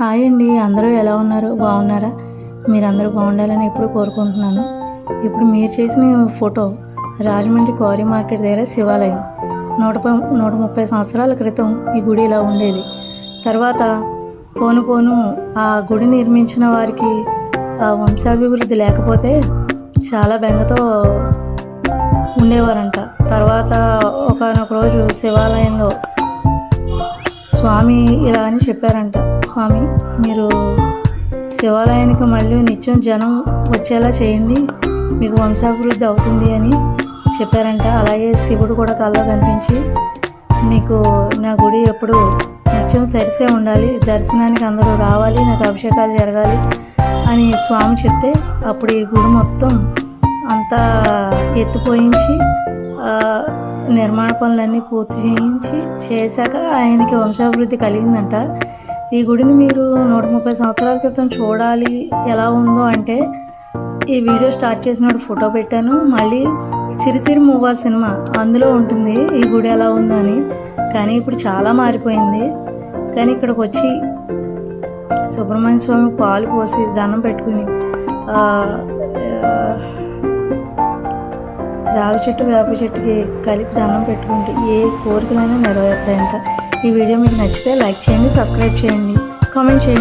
Hi అండి అందరూ ఎలా ఉన్నారు? బాగున్నారా? మీరందరూ బాగుండాలని ఎప్పుడు కోరుకుంటున్నాను. ఇప్పుడు మీరు చేసిన ఫోటో రాజమండ్రి క్వారీ మార్కెట్ దగ్గర శివాలయం. నూట నూట ముప్పై సంవత్సరాల క్రితం ఈ గుడి ఇలా ఉండేది. తర్వాత పోను పోను ఆ గుడి నిర్మించిన వారికి ఆ వంశాభివృద్ధి లేకపోతే చాలా బెంగతో ఉండేవారంట. తర్వాత ఒకనొక రోజు శివాలయంలో స్వామి ఇలా అని చెప్పారంట. స్వామి మీరు శివాలయానికి మళ్ళీ నిత్యం జనం వచ్చేలా చేయండి. మీకు వంశాభివృద్ధి అవుతుంది అని చెప్పారంట. అలాగే శివుడు కూడా కళ్ళ కనిపించి మీకు నా గుడి ఎప్పుడు నిత్యం తెరిసే ఉండాలి. దర్శనానికి అందరూ రావాలి. నాకు అభిషేకాలు జరగాలి అని స్వామి చెప్తే అప్పుడు ఈ గుడి మొత్తం అంతా ఎత్తుపోయించి నిర్మాణ పనులన్నీ పూర్తి చేయించి చేశాక ఆయనకి వంశాభివృద్ధి కలిగిందంట. ఈ గుడిని మీరు నూట ముప్పై సంవత్సరాల క్రితం చూడాలి ఎలా ఉందో అంటే ఈ వీడియో స్టార్ట్ చేసినప్పుడు ఫోటో పెట్టాను. మళ్ళీ సిరిసిరి మూవా సినిమా అందులో ఉంటుంది ఈ గుడి ఎలా ఉందో అని. కానీ ఇప్పుడు చాలా మారిపోయింది. కానీ ఇక్కడికి వచ్చి సుబ్రహ్మణ్య స్వామి పాలు పోసి దండం పెట్టుకుని రావి చెట్టు వేప చెట్టుకి కలిపి దండం పెట్టుకుంటే ఏ కోరికలైనా నెరవేరుతాయంట. ఈ వీడియో మీకు నచ్చితే లైక్ చేయండి సబ్స్క్రైబ్ చేయండి కామెంట్ చేయండి.